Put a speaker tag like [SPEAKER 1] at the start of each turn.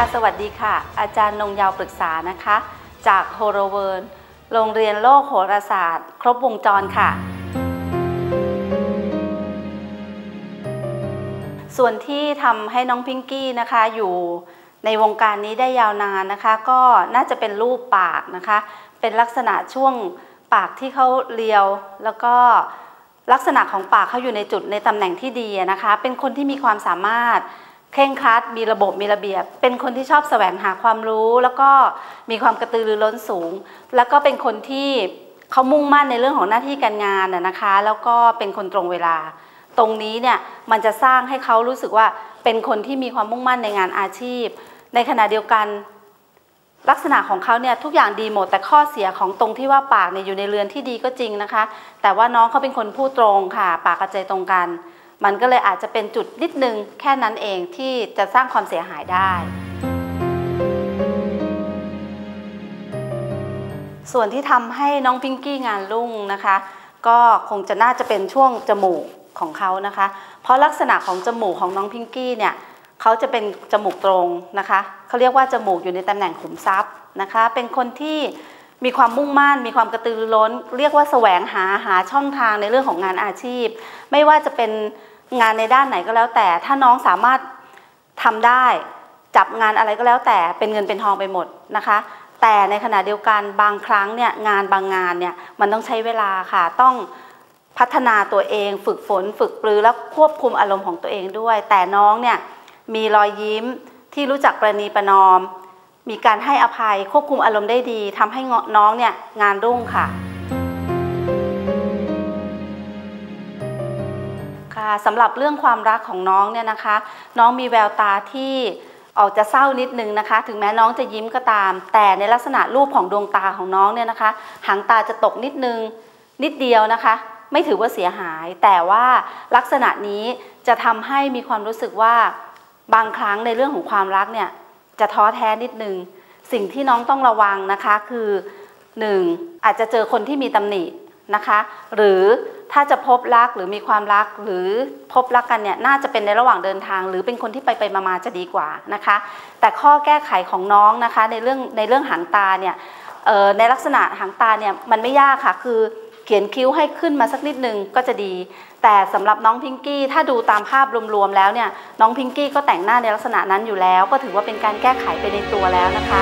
[SPEAKER 1] ค่ะ สวัสดีค่ะ อาจารย์นงยาวปรึกษานะคะ จากโฮโรเวิร์นโรงเรียนโลกโหราศาสตร์ ครบวงจรค่ะ ส่วนที่ทำให้น้องพิงกี้นะคะอยู่ในวงการนี้ได้ยาวนานนะคะ ก็น่าจะเป็นรูปปากนะคะ เป็นลักษณะช่วงปากที่เขาเรียว แล้วก็ลักษณะของปากเขาอยู่ในจุดในตำแหน่งที่ดีนะคะ เป็นคนที่มีความสามารถ เคร่งครัดมีระบบมีระเบียบ เป็นคนที่ชอบแสวงหาความรู้ แล้วก็มีความกระตือรือร้นสูง แล้วก็เป็นคนที่เขามุ่งมั่นในเรื่องของหน้าที่การงานนะคะ แล้วก็เป็นคนตรงเวลา ตรงนี้เนี่ยมันจะสร้างให้เขารู้สึกว่าเป็นคนที่มีความมุ่งมั่นในงานอาชีพ ในขณะเดียวกันลักษณะของเขาเนี่ยทุกอย่างดีหมดแต่ข้อเสียของตรงที่ว่าปากเนี่ยอยู่ในเรือนที่ดีก็จริงนะคะ แต่ว่าน้องเขาเป็นคนพูดตรงค่ะ ปากกระใจตรงกัน มันก็เลยอาจจะเป็นจุดนิดนึงแค่นั้นเองที่จะสร้างความเสียหายได้ ส่วนที่ทำให้น้องพิงกี้งานรุ่งนะคะ ก็คงจะน่าจะเป็นช่วงจมูกของเขานะคะ เพราะลักษณะของจมูกของน้องพิงกี้เนี่ยเขาจะเป็นจมูกตรงนะคะเขาเรียกว่าจมูกอยู่ในตำแหน่งขุมทรัพย์นะคะ เป็นคนที่ มีความมุ่งมั่น มีความกระตือรือร้น เรียกว่าแสวงหาหาช่องทางในเรื่องของงานอาชีพ ไม่ว่าจะเป็นงานในด้านไหนก็แล้วแต่ ถ้าน้องสามารถทำได้จับงานอะไรก็แล้วแต่เป็นเงินเป็นทองไปหมดนะคะ แต่ในขณะเดียวกันบางครั้งเนี่ยงานบางงานเนี่ยมันต้องใช้เวลาค่ะต้องพัฒนาตัวเอง ฝึกฝน ฝึกปรือแล้วควบคุมอารมณ์ของตัวเองด้วย แต่น้องเนี่ยมีรอยยิ้มที่รู้จักประนีประนอม มีการให้อภัยควบคุมอารมณ์ได้ดีทำให้น้องเนี่ยงานรุ่งค่ะค่ะสำหรับเรื่องความรักของน้องเนี่ยนะคะ น้องมีแววตาที่ออกจะเศร้านิดนึงนะคะ ถึงแม้น้องจะยิ้มก็ตาม แต่ในลักษณะรูปของดวงตาของน้องเนี่ยนะคะ หางตาจะตกนิดนึงนิดเดียวนะคะ ไม่ถือว่าเสียหาย แต่ว่าลักษณะนี้จะทำให้มีความรู้สึกว่าบางครั้งในเรื่องของความรักเนี่ย จะท้อแท้นิดนึง สิ่งที่น้องต้องระวังนะคะคือ 1. อาจจะเจอคนที่มีตำหนินะคะ หรือถ้าจะพบรักหรือมีความรักหรือพบรักกันเนี่ยน่าจะเป็นในระหว่างเดินทาง หรือเป็นคนที่ไปไปมาๆจะดีกว่านะคะ แต่ข้อแก้ไขของน้องนะคะในเรื่องในเรื่องหางตาเนี่ยในลักษณะหางตาเนี่ยมันไม่ยากค่ะคือ เขียนคิ้วให้ขึ้นมาสักนิดนึงก็จะดี แต่สำหรับน้องพิงกี้ถ้าดูตามภาพรวมๆแล้วเนี่ยน้องพิงกี้ก็แต่งหน้าในลักษณะนั้นอยู่แล้ว ก็ถือว่าเป็นการแก้ไขไปในตัวแล้วนะคะ